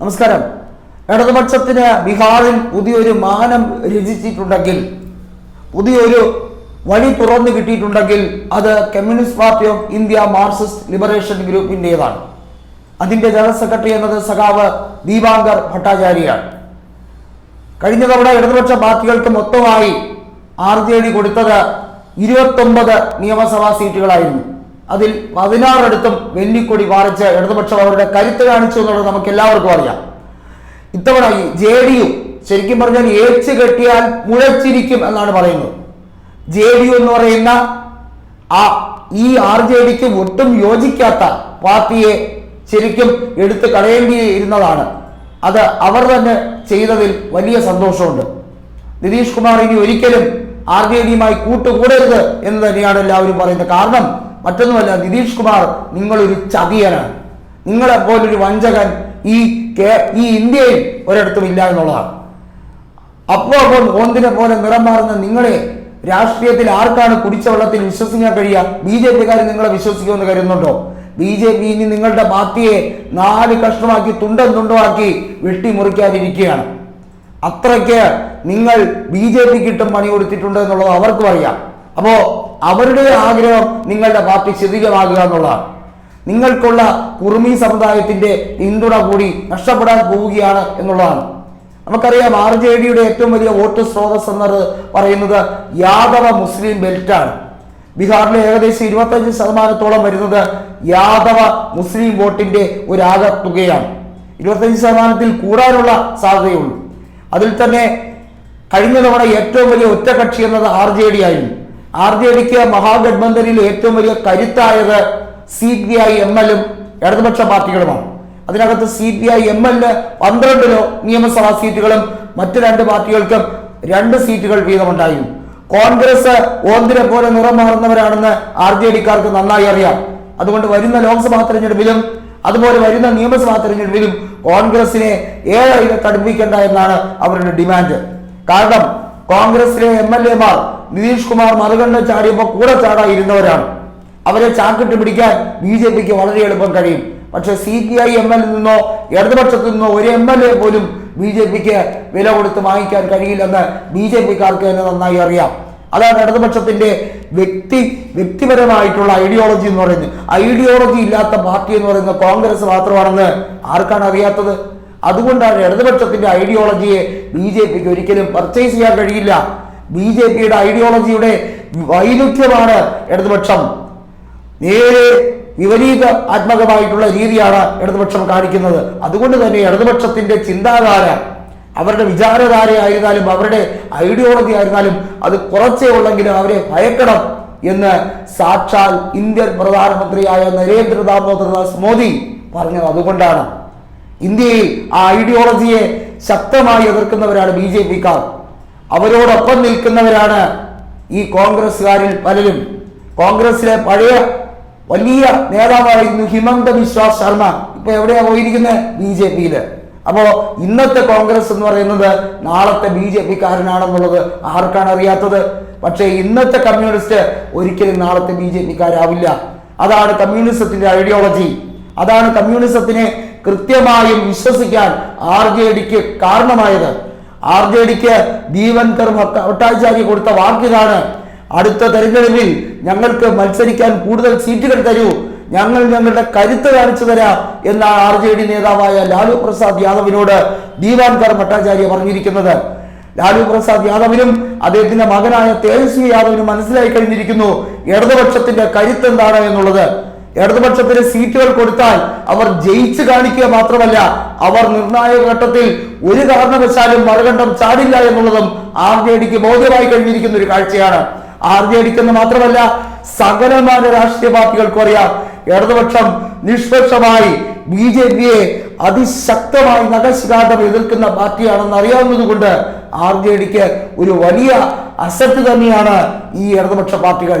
നമസ്കാരം. ഇടതുപക്ഷത്തിന് ബീഹാറിൽ പുതിയൊരു മാനം രചിച്ചിട്ടുണ്ടെങ്കിൽ പുതിയൊരു വഴി തുറന്നു കിട്ടിയിട്ടുണ്ടെങ്കിൽ അത് communist party of India Marxist liberation ഗ്രൂപ്പിന്റെതാണ് അതിന്റെ ജനറൽ സെക്രട്ടറി എന്നത് സഖാവ് ദീപാങ്കർ ഭട്ടാചാര്യയാണ്. കഴിഞ്ഞ തവണ ഇടതുപക്ഷ പാർട്ടികൾക്ക് മൊത്തമായി ആർ ജെ ഡി കൊടുത്തത് ഇരുപത്തൊമ്പത് നിയമസഭാ സീറ്റുകളായിരുന്നു. അതിൽ പതിനാറിടത്തും വെല്ലിക്കൊടി പാറിച്ച് ഇടതുപക്ഷം അവരുടെ കരുത്ത് കാണിച്ചു എന്നുള്ളത് നമുക്ക് എല്ലാവർക്കും അറിയാം. ഇത്തവണ ഈ ജെ ഡി യു ശരിക്കും പറഞ്ഞാൽ ഏച്ച് കെട്ടിയാൽ മുഴച്ചിരിക്കും എന്നാണ് പറയുന്നത്. ജെ ഡി യു എന്ന് പറയുന്ന ആ ഈ ആർ ജെ ഡിക്ക് ഒട്ടും യോജിക്കാത്ത പാർട്ടിയെ ശരിക്കും എടുത്ത് കളയേണ്ടിയിരുന്നതാണ്. അത് അവർ തന്നെ ചെയ്തതിൽ വലിയ സന്തോഷമുണ്ട്. നിതീഷ് കുമാർ ഇനി ഒരിക്കലും ആർ ജെ ഡിയുമായി കൂട്ടുകൂടരുത് എന്ന് തന്നെയാണ് എല്ലാവരും പറയുന്നത്. കാരണം മറ്റൊന്നുമല്ല നിതീഷ് കുമാർ നിങ്ങളൊരു ചതിയനാണ്. നിങ്ങളെ പോലൊരു വഞ്ചകൻ ഈ കേ- ഈ ഇന്ത്യയിൽ ഒരിടത്തും ഇല്ല എന്നുള്ളതാണ്. അപ്പോൾ അപ്പോൾ ഓന്തിനെ പോലെ നിറം മാറുന്ന നിങ്ങളെ രാഷ്ട്രീയത്തിൽ ആർക്കാണ് കുടിച്ച വെള്ളത്തിൽ വിശ്വസിക്കാൻ കഴിയുക? ബി ജെ പിക്കാർ നിങ്ങളെ വിശ്വസിക്കുമെന്ന് കരുതുന്നുണ്ടോ? ബി ജെ പി ഇനി നിങ്ങളുടെ പാർട്ടിയെ നാല് കഷ്ണമാക്കി തുണ്ടം തുണ്ടമാക്കി വെട്ടിമുറിക്കാതിരിക്കുകയാണ്. അത്രയ്ക്ക് നിങ്ങൾ ബി ജെ പി കിട്ടും പണി കൊടുത്തിട്ടുണ്ട് എന്നുള്ളത് അവർക്കും അറിയാം അപ്പോ അവരുടെ ആഗ്രഹം നിങ്ങളുടെ പാർട്ടി ശിഥിലമാകുക എന്നുള്ളതാണ്. നിങ്ങൾക്കുള്ള കുറുമി സമുദായത്തിന്റെ പിന്തുണ കൂടി നഷ്ടപ്പെടാൻ പോവുകയാണ് എന്നുള്ളതാണ്. നമുക്കറിയാം ആർ ജെ ഡിയുടെ ഏറ്റവും വലിയ വോട്ട് സ്രോതസ് എന്നത് പറയുന്നത് യാദവ മുസ്ലിം ബെൽറ്റാണ്. ബീഹാറിലെ ഏകദേശം ഇരുപത്തഞ്ച് ശതമാനത്തോളം വരുന്നത് യാദവ മുസ്ലിം വോട്ടിന്റെ ഒരു ആകത്തുകയാണ് ഇരുപത്തഞ്ച് ശതമാനത്തിൽ കൂടാനുള്ള സാധ്യതയുള്ളൂ. അതിൽ തന്നെ കഴിഞ്ഞ തവണ ഏറ്റവും വലിയ ഒറ്റകക്ഷി എന്നത് ആർ ജെ ഡി ആയിരുന്നു. ആർ ജെ ഡിക്ക് മഹാഗഡ്ബന്ധനിൽ ഏറ്റവും വലിയ കരുത്തായത് സി പി ഐ എം എല്ലും ഇടതുപക്ഷ പാർട്ടികളുമാണ്. അതിനകത്ത് സി പി ഐ എം എല്ലിന് പന്ത്രണ്ടിലോ നിയമസഭാ സീറ്റുകളും മറ്റു രണ്ട് പാർട്ടികൾക്കും രണ്ട് സീറ്റുകൾ വീതമുണ്ടായിരുന്നു. കോൺഗ്രസ് ഓന്തിനെ പോലെ നിറം മാറുന്നവരാണെന്ന് ആർ ജെ ഡിക്കാർക്ക് നന്നായി അറിയാം. അതുകൊണ്ട് വരുന്ന ലോക്സഭാ തെരഞ്ഞെടുപ്പിലും അതുപോലെ വരുന്ന നിയമസഭാ തെരഞ്ഞെടുപ്പിലും കോൺഗ്രസിനെ ഏറെ കടുപ്പിക്കേണ്ട എന്നാണ് അവരുടെ ഡിമാൻഡ്. കാരണം കോൺഗ്രസിലെ എം എൽ എമാർ നിതീഷ് കുമാർ മറുകണ്ഠം ചാടിയപ്പോൾ കൂടെ ചാടായിരുന്നവരാണ് അവരെ ചാക്കിട്ട് പിടിക്കാൻ ബി ജെ പിക്ക് വളരെ എളുപ്പം കഴിയും. പക്ഷെ C P I M L നിന്നോ ഇടതുപക്ഷത്തു നിന്നോ ഒരു എം എൽ എ പോലും ബി ജെ പിക്ക് വില കൊടുത്ത് വാങ്ങിക്കാൻ കഴിയില്ലെന്ന് ബി ജെ പിക്കാർക്ക് തന്നെ നന്നായി അറിയാം. അതാണ് ഇടതുപക്ഷത്തിന്റെ വ്യക്തി വ്യക്തിപരമായിട്ടുള്ള ഐഡിയോളജി എന്ന് പറയുന്നത്. ഐഡിയോളജി ഇല്ലാത്ത പാർട്ടി എന്ന് പറയുന്നത് കോൺഗ്രസ് മാത്രമാണെന്ന് ആർക്കാണ് അറിയാത്തത്? അതുകൊണ്ടാണ് ഇടതുപക്ഷത്തിന്റെ ഐഡിയോളജിയെ ബി ജെ പിക്ക് ഒരിക്കലും പർച്ചേസ് ചെയ്യാൻ കഴിയില്ല. ബി ജെ പിയുടെ ഐഡിയോളജിയുടെ വൈരുദ്ധ്യമാണ് ഇടതുപക്ഷം. നേരെ വിപരീത ആത്മകമായിട്ടുള്ള രീതിയാണ് ഇടതുപക്ഷം കാണിക്കുന്നത്. അതുകൊണ്ട് തന്നെ ഇടതുപക്ഷത്തിന്റെ ചിന്താധാര അവരുടെ വിചാരധാരയായിരുന്നാലും അവരുടെ ഐഡിയോളജി ആയിരുന്നാലും അത് കുറച്ചേ ഉള്ളെങ്കിലും അവരെ ഭയക്കണം എന്ന് സാക്ഷാൽ ഇന്ത്യൻ പ്രധാനമന്ത്രിയായ നരേന്ദ്ര ദാമോദർദാസ് മോദി പറഞ്ഞത് അതുകൊണ്ടാണ്. ഇന്ത്യയിൽ ആ ഐഡിയോളജിയെ ശക്തമായി എതിർക്കുന്നവരാണ് ബി ജെ പിക്കാർ. അവരോടൊപ്പം നിൽക്കുന്നവരാണ് ഈ കോൺഗ്രസ്സുകാരിൽ പലരും. കോൺഗ്രസിലെ പഴയ വലിയ നേതാവായിരുന്നു ഹിമന്ത ബിശ്വ ശർമ്മ. ഇപ്പൊ എവിടെയാ പോയിരിക്കുന്നത് ബി ജെ പിയിൽ. അപ്പോ ഇന്നത്തെ കോൺഗ്രസ് എന്ന് പറയുന്നത് നാളത്തെ ബി ജെ പിക്കാരനാണെന്നുള്ളത് ആർക്കാണ് അറിയാത്തത്? പക്ഷേ ഇന്നത്തെ കമ്മ്യൂണിസ്റ്റ് ഒരിക്കലും നാളത്തെ ബി ജെ പിക്കാരാവില്ല. അതാണ് കമ്മ്യൂണിസത്തിന്റെ ഐഡിയോളജി അതാണ് കമ്മ്യൂണിസത്തിനെ കൃത്യമായും വിശ്വസിക്കാൻ ആർ ജെ ഡിക്ക് കാരണമായത്. ആർ ജെ ഡിക്ക് ദീവൻകർ ഭട്ട- ഭട്ടാചാര്യ കൊടുത്ത വാക്കിലാണ് അടുത്ത തെരഞ്ഞെടുപ്പിൽ ഞങ്ങൾക്ക് മത്സരിക്കാൻ കൂടുതൽ സീറ്റുകൾ തരൂ. ഞങ്ങൾ ഞങ്ങളുടെ കരുത്ത് കാണിച്ചു തരാം എന്നാണ് ആർ ജെ ഡി നേതാവായ ലാലു പ്രസാദ് യാദവിനോട് ദീപാൻകർ ഭട്ടാചാര്യ പറഞ്ഞിരിക്കുന്നത്. ലാലു പ്രസാദ് യാദവിനും അദ്ദേഹത്തിന്റെ മകനായ തേജസ്വി യാദവിനും മനസ്സിലായി കഴിഞ്ഞിരിക്കുന്നു. ഇടതുപക്ഷത്തിന്റെ കരുത്ത് എന്താണ് എന്നുള്ളത്. ഇടതുപക്ഷത്തിന് സീറ്റുകൾ കൊടുത്താൽ അവർ ജയിച്ചു കാണിക്കുക മാത്രമല്ല അവർ നിർണായക ഘട്ടത്തിൽ ഒരു കാരണവശാലും മറുകണ്ഠം ചാടില്ല എന്നുള്ളതും ആർ ജെ ഡിക്ക് ബോധ്യമായി കഴിഞ്ഞിരിക്കുന്ന ഒരു കാഴ്ചയാണ്. ആർ ജെ ഡിക്ക് എന്ന് മാത്രമല്ല സകലമായ രാഷ്ട്രീയ പാർട്ടികൾക്കും അറിയാം ഇടതുപക്ഷം നിഷ്പക്ഷമായി ബി ജെ പിയെ അതിശക്തമായി നഖശികാന്തം എതിർക്കുന്ന പാർട്ടിയാണെന്ന് അറിയാവുന്നത് കൊണ്ട് ആർ ജെ ഡിക്ക് ഒരു വലിയ അസറ്റ് തന്നെയാണ് ഈ ഇടതുപക്ഷ പാർട്ടികൾ.